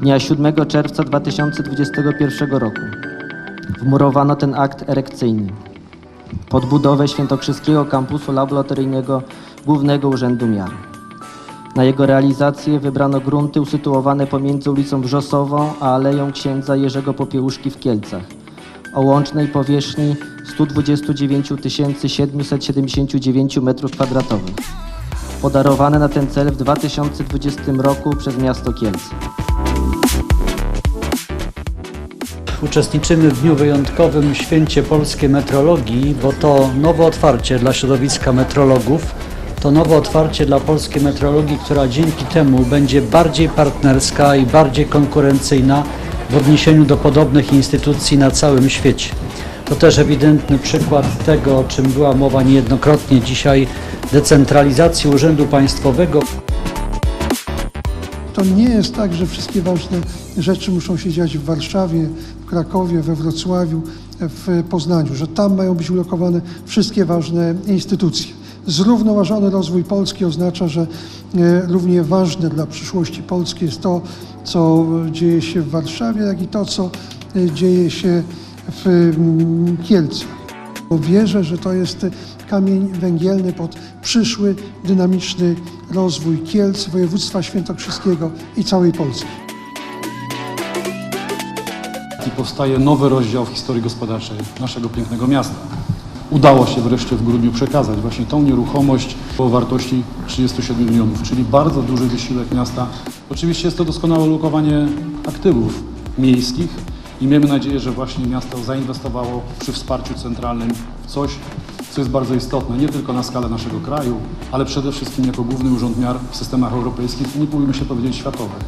dnia 7 czerwca 2021 roku wmurowano ten akt erekcyjny pod budowę Świętokrzyskiego Kampusu Laboratoryjnego Głównego Urzędu Miar. Na jego realizację wybrano grunty usytuowane pomiędzy ulicą Wrzosową a Aleją Księdza Jerzego Popiełuszki w Kielcach o łącznej powierzchni 129 779 m2 podarowane na ten cel w 2020 roku przez miasto Kielce. Uczestniczymy w dniu wyjątkowym Święcie Polskiej Metrologii, bo to nowe otwarcie dla środowiska metrologów, to nowe otwarcie dla polskiej metrologii, która dzięki temu będzie bardziej partnerska i bardziej konkurencyjna w odniesieniu do podobnych instytucji na całym świecie. To też ewidentny przykład tego, o czym była mowa niejednokrotnie dzisiaj, decentralizacji Urzędu Państwowego. To nie jest tak, że wszystkie ważne rzeczy muszą się dziać w Warszawie, w Krakowie, we Wrocławiu, w Poznaniu, że tam mają być ulokowane wszystkie ważne instytucje. Zrównoważony rozwój Polski oznacza, że e, równie ważne dla przyszłości Polski jest to, co dzieje się w Warszawie, jak i to, co e, dzieje się w mm, Kielcach. Wierzę, że to jest kamień węgielny pod przyszły, dynamiczny rozwój Kielc, województwa świętokrzyskiego i całej Polski. I powstaje nowy rozdział w historii gospodarczej naszego pięknego miasta. Udało się wreszcie w grudniu przekazać właśnie tą nieruchomość o wartości 37 milionów, czyli bardzo duży wysiłek miasta. Oczywiście jest to doskonałe lokowanie aktywów miejskich i miejmy nadzieję, że właśnie miasto zainwestowało przy wsparciu centralnym w coś, co jest bardzo istotne, nie tylko na skalę naszego kraju, ale przede wszystkim jako główny urząd miar w systemach europejskich i nie bójmy się powiedzieć światowych.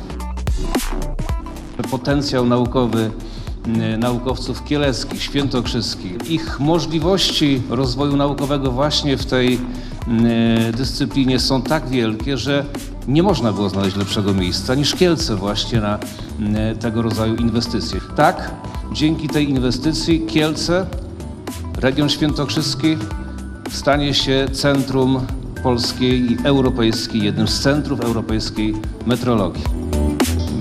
potencjał naukowy m, naukowców kieleckich, świętokrzyskich, ich możliwości rozwoju naukowego właśnie w tej m, dyscyplinie są tak wielkie, że nie można było znaleźć lepszego miejsca niż Kielce właśnie na m, tego rodzaju inwestycje. Tak, dzięki tej inwestycji Kielce, region świętokrzyski stanie się centrum polskiej i europejskiej, jednym z centrów europejskiej metrologii.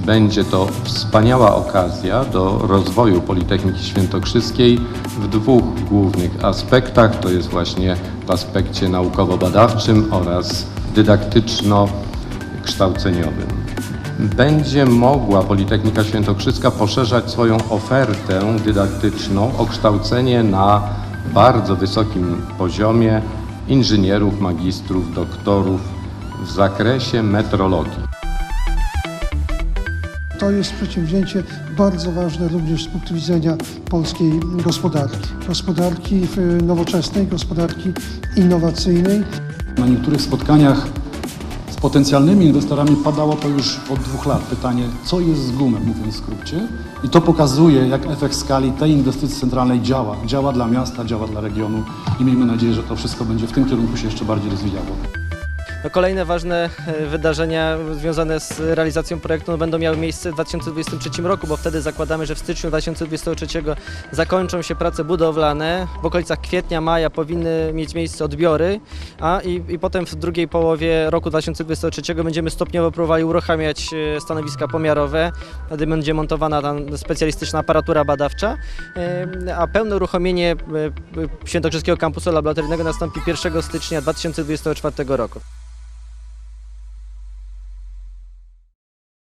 Będzie to wspaniała okazja do rozwoju Politechniki Świętokrzyskiej w dwóch głównych aspektach. To jest właśnie w aspekcie naukowo-badawczym oraz dydaktyczno-kształceniowym. Będzie mogła Politechnika Świętokrzyska poszerzać swoją ofertę dydaktyczną o kształcenie na bardzo wysokim poziomie inżynierów, magistrów, doktorów w zakresie metrologii. To jest przedsięwzięcie bardzo ważne również z punktu widzenia polskiej gospodarki. Gospodarki w- nowoczesnej, gospodarki innowacyjnej. Na niektórych spotkaniach potencjalnymi inwestorami padało to już od dwóch lat pytanie, co jest z gumem, mówiąc w skrócie. I to pokazuje, jak efekt skali tej inwestycji centralnej działa. Działa dla miasta, działa dla regionu i miejmy nadzieję, że to wszystko będzie w tym kierunku się jeszcze bardziej rozwijało. No, kolejne ważne e, wydarzenia związane z realizacją projektu no, będą miały miejsce w 2023 roku, bo wtedy zakładamy, że w styczniu 2023 zakończą się prace budowlane. W okolicach kwietnia, maja powinny mieć miejsce odbiory, a i, i potem w drugiej połowie roku 2023 będziemy stopniowo próbowali uruchamiać e, stanowiska pomiarowe. Wtedy będzie montowana tam specjalistyczna aparatura badawcza, e, a pełne uruchomienie Świętokrzyskiego Kampusu Laboratoryjnego nastąpi 1 stycznia 2024 roku.